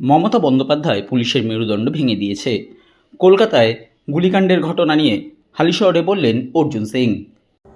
মমতা বন্দ্যোপাধ্যায় পুলিশের মেরুদণ্ড ভেঙে দিয়েছে। কলকাতায় গুলিকাণ্ডের ঘটনা নিয়ে হালিশহরে বললেন অর্জুন সিং।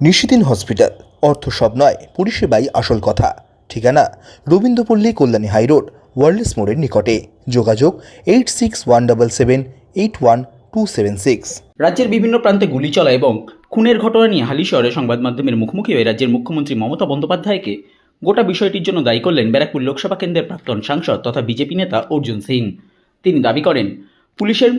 নিশিদিন হসপিটাল অর্থ সব নয় পরিষেবাই আসল কথা। ঠিকানা রবীন্দ্রপল্লী কল্যাণী হাইরোড ওয়ার্ল্ডস মোড়ের নিকটে। যোগাযোগ eight six one double seven eight one two seven six. রাজ্যের বিভিন্ন প্রান্তে গুলি চলা এবং খুনের ঘটনা নিয়ে হালিশহরে সংবাদ মাধ্যমের মুখোমুখি হয়ে রাজ্যের মুখ্যমন্ত্রী মমতা বন্দ্যোপাধ্যায়কে গোটা বিষয়টির জন্য দায়ী করলেন ব্যারাকপুর লোকসভা কেন্দ্রের প্রাক্তন সাংসদ তথা বিজেপি নেতা অর্জুন সিং। তিনি দাবি করেন পুলিশের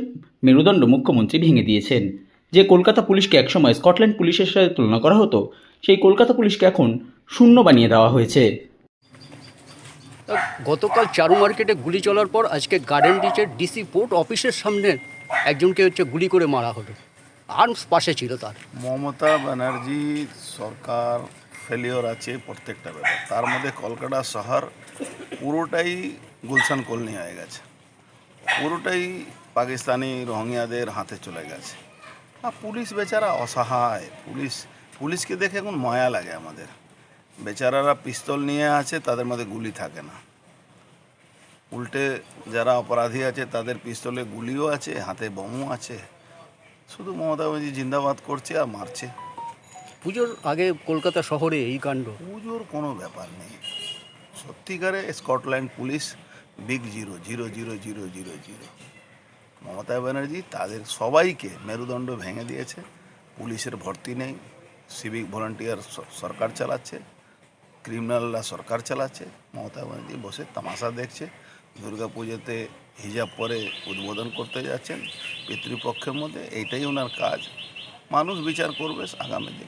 মেরুদণ্ড মুখ্যমন্ত্রী ভেঙে দিয়েছেন। যে কলকাতা পুলিশকে একসময় স্কটল্যান্ড পুলিশের সাথে তুলনা করা হতো সেই কলকাতা পুলিশকে এখন শূন্য বানিয়ে দেওয়া হয়েছে। গতকাল চারু মার্কেটে গুলি চলার পর আজকে গার্ডেন রিচের ডিসি পোর্ট অফিসের সামনে একজনকে হচ্ছে গুলি করে মারা হলো। আর্মস পাশে ছিল তার। মমতা ব্যানার্জি সরকার ফেলিওর আছে প্রত্যেকটা ব্যাপার। তার মধ্যে কলকাতা শহর পুরোটাই গুলশান কলোনি হয়ে গেছে। পুরোটাই পাকিস্তানি রোহিঙ্গাদের হাতে চলে গেছে। আর পুলিশ বেচারা অসহায়। পুলিশ, পুলিশকে দেখে এখন মায়া লাগে আমাদের। বেচারারা পিস্তল নিয়ে আছে, তাদের মধ্যে গুলি থাকে না। উল্টে যারা অপরাধী আছে, তাদের পিস্তলে গুলিও আছে, হাতে বোমও আছে। শুধু মমতা ব্যানার্জি জিন্দাবাদ করছে আর মারছে। পুজোর আগে কলকাতা শহরে এই কাণ্ড? পুজোর কোনো ব্যাপার নেই। সত্যিকারে Scotland police big zero zero zero zero zero zero. Mamata Banerjee তাদের সবাইকে মেরুদণ্ড ভেঙে দিয়েছে। পুলিশের ভর্তি নেই। সিভিক ভলান্টিয়ার সরকার চালাচ্ছে। ক্রিমিনালরা সরকার চালাচ্ছে। মমতা ব্যানার্জি বসে তামাশা দেখছে। দুর্গা পুজোতে হিজাব পরে উদ্বোধন করতে যাচ্ছেন। পিতৃপক্ষের মধ্যে এইটাই ওনার কাজ। মানুষ বিচার করবে আগামী দিন।